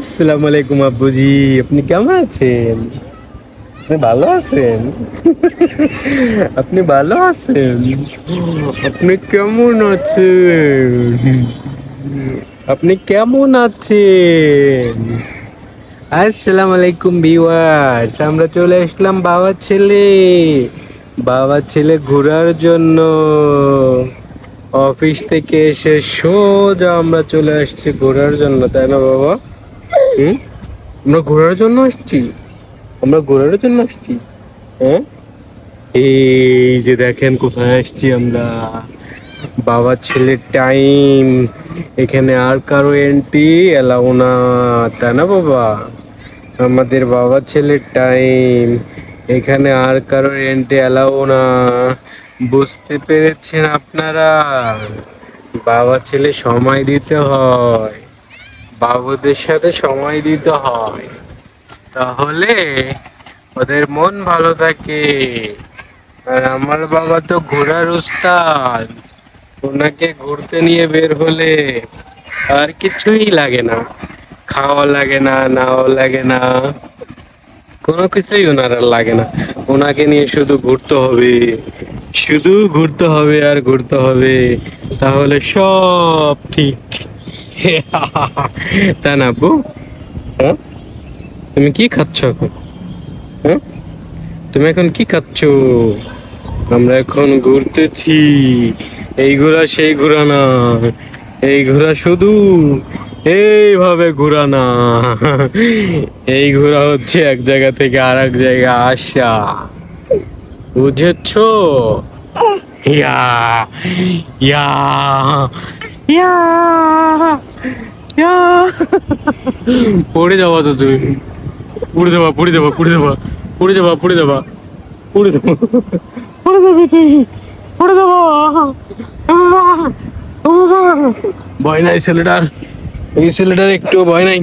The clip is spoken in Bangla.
আসসালামু আলাইকুম আব্বুজি, আপনি কেমন আছেন? আপনি ভালো আছেন? আপনি ভালো আছেন? আপনি কেমন আছেন? আপনি কেমন আছেন? আসসালামু আলাইকুম ভিউয়ার্স, আমরা চলে আসলাম বাবার ছেলে। বাবার ছেলে ঘোরার জন্য। অফিস থেকে এসে সোজা আমরা চলে আসছি ঘোরার জন্য, তাই না বাবা? হুম আমরা ঘোরার জন্য আসছি। আমরা ঘোরার জন্য আসছি। হ্যাঁ এই যে দেখেন কোথায় আসছি আমরা। বাবার ছেলের টাইম। এখানে আর কারও এন্ট্রি এলাও না, তাই না বাবা? আমাদের বাবা ছেলের টাইম। এখানে আর কারও এন্ট্রি এলাও না। বুঝতে পেরেছেন আপনারা? বাবা ছেলে সময় দিতে হয়। বাবুদের সাথে সময় দিতে হয়। তাহলে ওদের মন ভালো থাকে। আর আমার বাবা তো ঘোরার উস্তাদ। ওনাকে ঘুরতে নিয়ে বের হলে আর কিছুই লাগে না। খাওয়া লাগে না নাও লাগে না। কোনো কিছুই ওনার আর লাগে না। ওনাকে নিয়ে শুধু ঘুরতে হবে। শুধু ঘুরতে হবে আর ঘুরতে হবে। তাহলে সব ঠিক। তা না আব্বু হ্যাঁ? তুমি কি খাচ্ছ এখন? হ্যাঁ? তুমি এখন কি খাচ্ছ? আমরা এখন ঘুরতেছি। এই ঘোরা সেই ঘোরা না। এই ঘোরা শুধু এইভাবে ঘোরা না। এই ঘোরা হচ্ছে এক জায়গা থেকে আর এক জায়গা আসা। বুঝেছ? ইয়া ইয়া। পড়ে যাবা তো তুমি। পড়ে যাবা পড়ে যাবা পড়ে যাবা পড়ে যাবা পড়ে যাবা পড়ে যাব। পড়ে যাবে তুমি পড়ে যাব। ভয় নাই ছেলেটার। এই ছেলেটার একটু ভয় নাই।